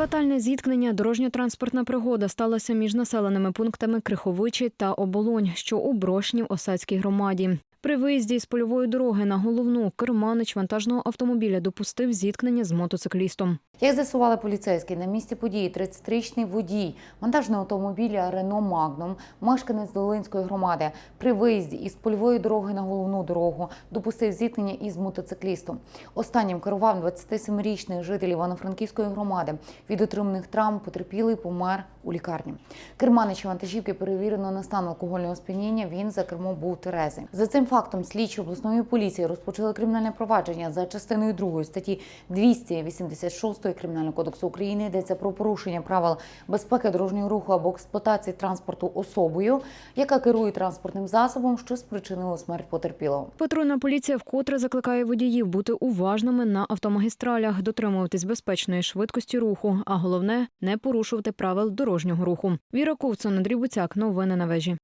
Фатальне зіткнення дорожньо-транспортна пригода сталася між населеними пунктами Криховичі та Оболонь, що у Брошні Осадській громаді. При виїзді з польової дороги на головну керманич вантажного автомобіля допустив зіткнення з мотоциклістом. Як з'ясували поліцейські, на місці події 33-річний водій вантажного автомобіля Рено Магнум, мешканець Долинської громади, при виїзді із польової дороги на головну дорогу допустив зіткнення із мотоциклістом. Останнім керував 27-річний житель Івано-Франківської громади. Від отриманих травм потерпілий помер у лікарні. Керманича вантажівки перевірено на стан алкогольного сп'яніння. Він за кермом був Терези. За цим фактом слідчі обласної поліції розпочали кримінальне провадження за частиною 2 статті 286 Кримінального кодексу України. Йдеться про порушення правил безпеки дорожнього руху або експлуатації транспорту особою, яка керує транспортним засобом, що спричинило смерть потерпілого. Патрульна поліція вкотре закликає водіїв бути уважними на автомагістралях, дотримуватись безпечної швидкості руху, а головне не порушувати правил дорожнього руху. Віра Ковцон, Андрій Буцяк, новини на вежі.